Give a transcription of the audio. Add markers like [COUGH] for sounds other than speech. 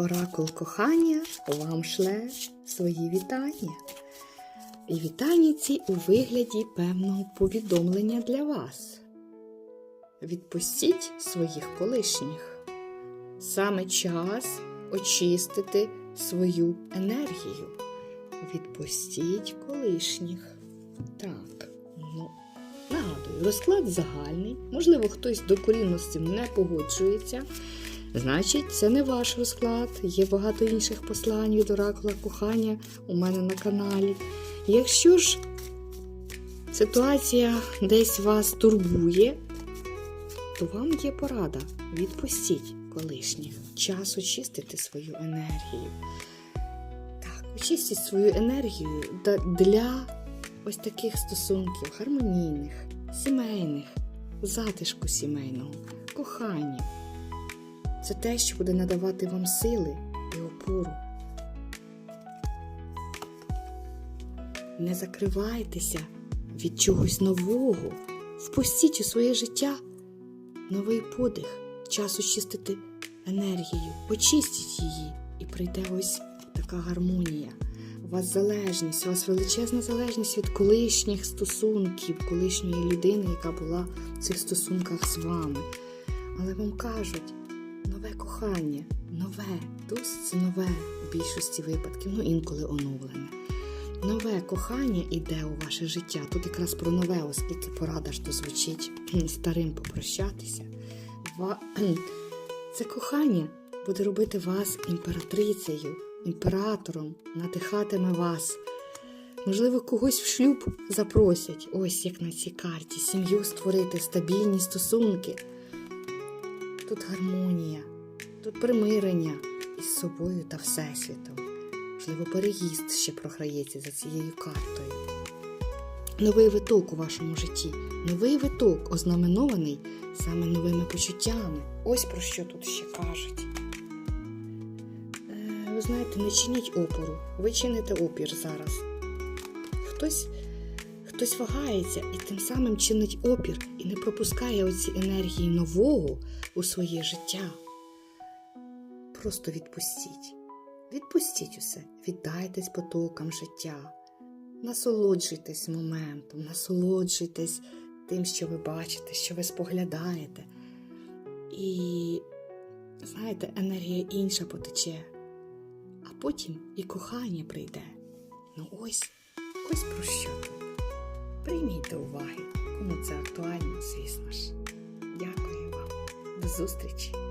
Оракул кохання вам шле свої вітання. І вітання ці у вигляді певного повідомлення для вас. Відпустіть своїх колишніх. Саме час очистити свою енергію. Відпустіть колишніх. Так, ну, нагадую, розклад загальний. Можливо, хтось докорінно з цим не погоджується. Значить, це не ваш розклад. Є багато інших послань від оракула кохання у мене на каналі. Якщо ж ситуація десь вас турбує, то вам є порада. Відпустіть колишніх. Час очистити свою енергію. Так, очистіть свою енергію для ось таких стосунків гармонійних, сімейних, затишку сімейного, кохання. Це те, що буде надавати вам сили і опору. Не закривайтеся від чогось нового. Впустіть у своє життя новий подих, час очистити енергію, очистіть її, і прийде ось така гармонія. У вас залежність, у вас величезна залежність від колишніх стосунків, колишньої людини, яка була в цих стосунках з вами. Але вам кажуть, нове кохання, нове, досить це нове у більшості випадків, ну інколи оновлене. Нове кохання іде у ваше життя. Тут якраз про нове, оскільки порада ж то звучить [CLEARS THROAT] старим попрощатися. [CLEARS THROAT] Це кохання буде робити вас імператрицею, імператором, надихатиме вас. Можливо, когось в шлюб запросять, ось як на цій карті, сім'ю створити, стабільні стосунки. Тут гармонія, тут примирення із собою та Всесвітом. Можливо, переїзд ще програється за цією картою. Новий виток у вашому житті, новий виток, ознаменований саме новими почуттями. Ось про що тут ще кажуть. Е, ви знаєте, не чиніть опору, ви чините опір зараз. Хтось, хтось вагається і тим самим чинить опір і не пропускає оці енергії нового у своє життя. Просто відпустіть. Відпустіть усе, віддайтесь потокам життя, насолоджуйтесь моментом, насолоджуйтесь тим, що ви бачите, що ви споглядаєте. І, знаєте, енергія інша потече, а потім і кохання прийде. Ну ось, ось про що. Прийміть до уваги, кому це актуально, звісно ж. Дякую вам. До зустрічі!